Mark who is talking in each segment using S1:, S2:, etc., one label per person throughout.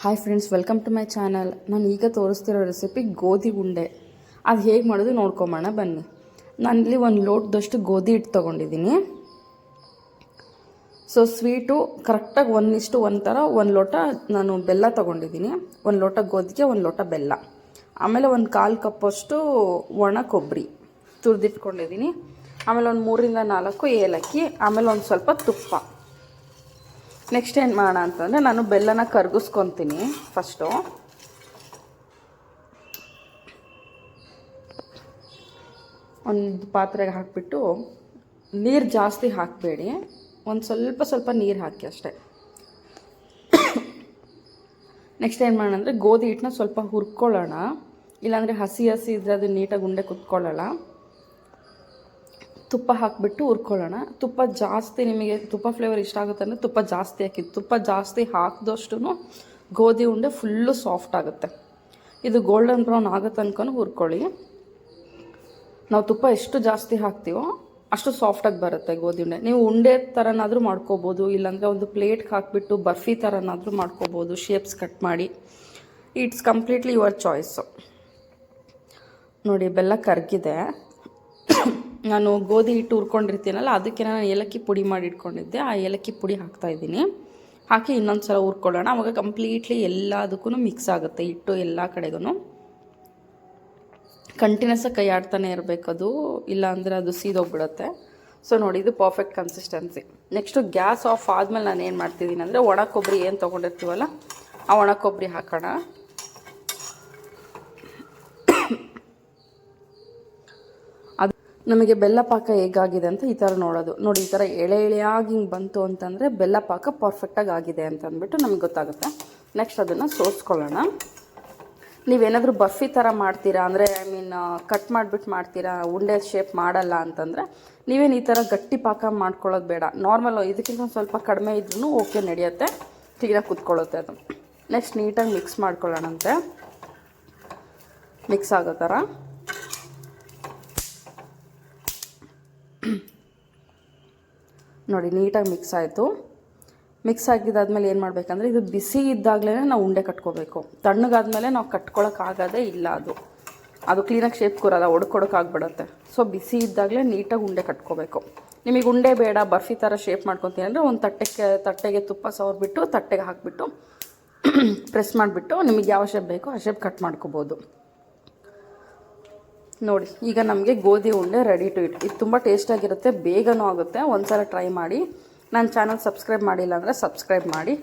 S1: Hi friends welcome to my channel ನಾನು ಈಗ ತೋರಿಸ್ತಿರೋ recipe ಗೋಧಿ ಉಂಡೆ. ಅದು ಹೇಗೆ ಮಾಡೋದು ನೋಡ್ಕೊಂಬೋಣ ಬನ್ನಿ. ನಾನಿಲ್ಲಿ ಒಂದು ಲೋಟದಷ್ಟು ಗೋಧಿ ಹಿಟ್ಟು ತೊಗೊಂಡಿದ್ದೀನಿ ಸೊ ಸ್ವೀಟು ಕರೆಕ್ಟಾಗಿ ಒಂದಿಷ್ಟು ಒಂದು ಥರ ಒಂದು ಲೋಟ ನಾನು ಬೆಲ್ಲ ತೊಗೊಂಡಿದ್ದೀನಿ ಒಂದು ಲೋಟ ಗೋಧಿಗೆ, ಒಂದು ಲೋಟ ಬೆಲ್ಲ. ಆಮೇಲೆ ಒಂದು ಕಾಲು ಕಪ್ಪಷ್ಟು ಒಣ ಕೊಬ್ಬರಿ ತುರಿದಿಟ್ಕೊಂಡಿದ್ದೀನಿ ಆಮೇಲೆ ಒಂದು ಮೂರಿಂದ ನಾಲ್ಕು ಏಲಕ್ಕಿ, ಆಮೇಲೆ ಒಂದು ಸ್ವಲ್ಪ ತುಪ್ಪ. ನೆಕ್ಸ್ಟ್ ಏನು ಮಾಡೋಣ ಅಂತಂದರೆ ನಾನು ಬೆಲ್ಲನ ಕರ್ಗಿಸ್ಕೊತೀನಿ ಫಸ್ಟು ಒಂದು ಪಾತ್ರೆಗೆ ಹಾಕಿಬಿಟ್ಟು ನೀರು ಜಾಸ್ತಿ ಹಾಕಬೇಡಿ. ಒಂದು ಸ್ವಲ್ಪ ಸ್ವಲ್ಪ ನೀರು ಹಾಕಿ ಅಷ್ಟೇ. ನೆಕ್ಸ್ಟ್ ಏನು ಮಾಡೋಣ ಅಂದರೆ ಗೋಧಿ ಹಿಟ್ಟನ್ನ ಸ್ವಲ್ಪ ಹುರ್ಕೊಳ್ಳೋಣ. ಇಲ್ಲಾಂದರೆ ಹಸಿ ಹಸಿ ಇದ್ದರೆ ಅದು ನೀಟಾಗಿ ಉಂಡೆ ಕುತ್ಕೊಳ್ಳೋಲ್ಲ. ತುಪ್ಪ ಹಾಕಿಬಿಟ್ಟು ಹುರ್ಕೊಳ್ಳೋಣ. ತುಪ್ಪ ಜಾಸ್ತಿ ನಿಮಗೆ, ತುಪ್ಪ ಫ್ಲೇವರ್ ಇಷ್ಟ ಆಗುತ್ತೆ ಅಂದರೆ ತುಪ್ಪ ಜಾಸ್ತಿ ಹಾಕಿ, ತುಪ್ಪ ಜಾಸ್ತಿ ಹಾಕಿದಷ್ಟು ಗೋಧಿ ಉಂಡೆ ಫುಲ್ಲು ಸಾಫ್ಟ್ ಆಗುತ್ತೆ. ಇದು ಗೋಲ್ಡನ್ ಬ್ರೌನ್ ಆಗೋ ತನಕ ಹುರ್ಕೊಳ್ಳಿ. ನಾವು ತುಪ್ಪ ಎಷ್ಟು ಜಾಸ್ತಿ ಹಾಕ್ತೀವೋ ಅಷ್ಟು ಸಾಫ್ಟಾಗಿ ಬರುತ್ತೆ ಗೋಧಿ ಉಂಡೆ. ನೀವು ಉಂಡೆ ಥರನಾದರೂ ಮಾಡ್ಕೋಬೋದು, ಇಲ್ಲಾಂದರೆ ಒಂದು ಪ್ಲೇಟ್ಗೆ ಹಾಕಿಬಿಟ್ಟು ಬರ್ಫಿ ಥರನಾದರೂ ಮಾಡ್ಕೋಬೋದು ಶೇಪ್ಸ್ ಕಟ್ ಮಾಡಿ. ಇಟ್ಸ್ ಕಂಪ್ಲೀಟ್ಲಿ ಯುವರ್ ಚಾಯ್ಸು ನೋಡಿ, ಬೆಲ್ಲ ಕರಗಿದೆ. ನಾನು ಗೋಧಿ ಹಿಟ್ಟು ಹುರ್ಕೊಂಡಿರ್ತೀನಲ್ಲ ಅದಕ್ಕೆ ನಾನು ಏಲಕ್ಕಿ ಪುಡಿ ಮಾಡಿ ಇಟ್ಕೊಂಡಿದ್ದೆ. ಆ ಏಲಕ್ಕಿ ಪುಡಿ ಹಾಕ್ತಾ ಇದ್ದೀನಿ. ಹಾಕಿ ಇನ್ನೊಂದು ಸಲ ಹುರ್ಕೊಳ್ಳೋಣ. ಅವಾಗ ಕಂಪ್ಲೀಟ್ಲಿ ಎಲ್ಲದಕ್ಕೂ ಮಿಕ್ಸ್ ಆಗುತ್ತೆ, ಹಿಟ್ಟು ಎಲ್ಲ ಕಡೆಗೂ ಕಂಟಿನ್ಯೂಸಾಗಿ ಕೈ ಆಡ್ತಾನೆ ಇರಬೇಕು ಅದು, ಇಲ್ಲಾಂದರೆ ಅದು ಸೀದೋಗ್ಬಿಡುತ್ತೆ. ಸೊ ನೋಡಿ, ಇದು perfect consistency next gas off ಆದಮೇಲೆ ನಾನು ಏನು ಮಾಡ್ತಿದ್ದೀನಿ ಅಂದರೆ ಒಣ ಕೊಬ್ಬರಿ ಏನು ತೊಗೊಂಡಿರ್ತೀವಲ್ಲ, ಆ ಒಣ ಕೊಬ್ಬರಿ ಹಾಕೋಣ. ನಮಗೆ ಬೆಲ್ಲ ಪಾಕ ಹೇಗಾಗಿದೆ ಅಂತ ಈ ಥರ ನೋಡೋದು. ನೋಡಿ, ಈ ಥರ ಎಳೆ ಎಳೆಯಾಗಿ ಹಿಂಗೆ ಬಂತು ಅಂತಂದರೆ ಬೆಲ್ಲ ಪಾಕ ಪರ್ಫೆಕ್ಟಾಗಿ ಆಗಿದೆ ಅಂತ ಅಂದ್ಬಿಟ್ಟು ನಮಗೆ ಗೊತ್ತಾಗುತ್ತೆ. ನೆಕ್ಸ್ಟ್ ಅದನ್ನು ಸೋಸ್ಕೊಳ್ಳೋಣ. ನೀವೇನಾದರೂ ಬರ್ಫಿ ಥರ ಮಾಡ್ತೀರಾ? ಅಂದರೆ ಐ ಮೀನ್ ಕಟ್ ಮಾಡಿಬಿಟ್ಟು ಮಾಡ್ತೀರಾ? ಉಂಡೆ ಶೇಪ್ ಮಾಡಲ್ಲ ಅಂತಂದರೆ, ನೀವೇನು ಈ ಥರ ಗಟ್ಟಿ ಪಾಕ ಮಾಡ್ಕೊಳ್ಳೋದು ಬೇಡ. ನಾರ್ಮಲ್ ಇದಕ್ಕಿಂತ ಸ್ವಲ್ಪ ಕಡಿಮೆ ಇದ್ರೂ ಓಕೆ ನಡೆಯುತ್ತೆ. ಕ್ಲೀನಾಗಿ ಕುತ್ಕೊಳ್ಳುತ್ತೆ ಅದು. ನೆಕ್ಸ್ಟ್ ನೀಟಾಗಿ ಮಿಕ್ಸ್ ಮಾಡ್ಕೊಳ್ಳೋಣಂತೆ. ಮಿಕ್ಸ್ ಆಗೋ ಥರ ನೋಡಿ, ನೀಟಾಗಿ ಮಿಕ್ಸ್ ಆಯಿತು. ಮಿಕ್ಸ್ ಆಗಿದ್ದಾದ್ಮೇಲೆ ಏನು ಮಾಡಬೇಕಂದ್ರೆ, ಇದು ಬಿಸಿ ಇದ್ದಾಗಲೇ ನಾವು ಉಂಡೆ ಕಟ್ಕೋಬೇಕು. ತಣ್ಣಗಾದ್ಮೇಲೆ ನಾವು ಕಟ್ಕೊಳಕ್ಕಾಗೋದೇ ಇಲ್ಲ ಅದು. ಅದು ಕ್ಲೀನಾಗಿ ಶೇಪ್ ಕೂರಲ್ಲ ಒಡ್ಕೊಡೋಕ್ಕಾಗ್ಬಿಡುತ್ತೆ ಸೊ ಬಿಸಿ ಇದ್ದಾಗಲೇ ನೀಟಾಗಿ ಉಂಡೆ ಕಟ್ಕೋಬೇಕು. ನಿಮಗೆ ಉಂಡೆ ಬೇಡ, ಬರ್ಫಿ ಥರ ಶೇಪ್ ಮಾಡ್ಕೊತೀನಿ ಅಂದರೆ ಒಂದು ತಟ್ಟೆಗೆ ತಟ್ಟೆಗೆ ತುಪ್ಪ ಸವರ್ಬಿಟ್ಟು ತಟ್ಟೆಗೆ ಹಾಕಿಬಿಟ್ಟು ಪ್ರೆಸ್ ಮಾಡಿಬಿಟ್ಟು ನಿಮಗೆ ಯಾವ ಶೇಪ್ ಬೇಕೋ ಆ ಶೇಪ್ ಕಟ್ ಮಾಡ್ಕೋಬೋದು. ನೋಡಿ, ಈಗ ನಮಗೆ ಗೋಧಿ ಉಂಡೆ ರೆಡಿ ಟು ಇಟ್ ಇದು ತುಂಬ ಟೇಸ್ಟಾಗಿರುತ್ತೆ ಬೇಗನೂ ಆಗುತ್ತೆ. ಒಂದ್ಸಲ ಟ್ರೈ ಮಾಡಿ. ನನ್ನ ಚಾನಲ್ ಸಬ್ಸ್ಕ್ರೈಬ್ ಮಾಡಿಲ್ಲ ಅಂದರೆ ಸಬ್ಸ್ಕ್ರೈಬ್ ಮಾಡಿ.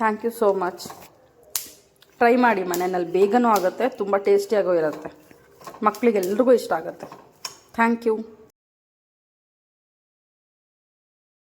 S1: Thank you so much try ಮಾಡಿ, ಮನೆಯಲ್ಲಿ ಬೇಗನೂ ಆಗುತ್ತೆ, ತುಂಬ ಟೇಸ್ಟಿಯಾಗೂ ಇರುತ್ತೆ. ಮಕ್ಕಳಿಗೆಲ್ರಿಗೂ ಇಷ್ಟ ಆಗುತ್ತೆ. Thank you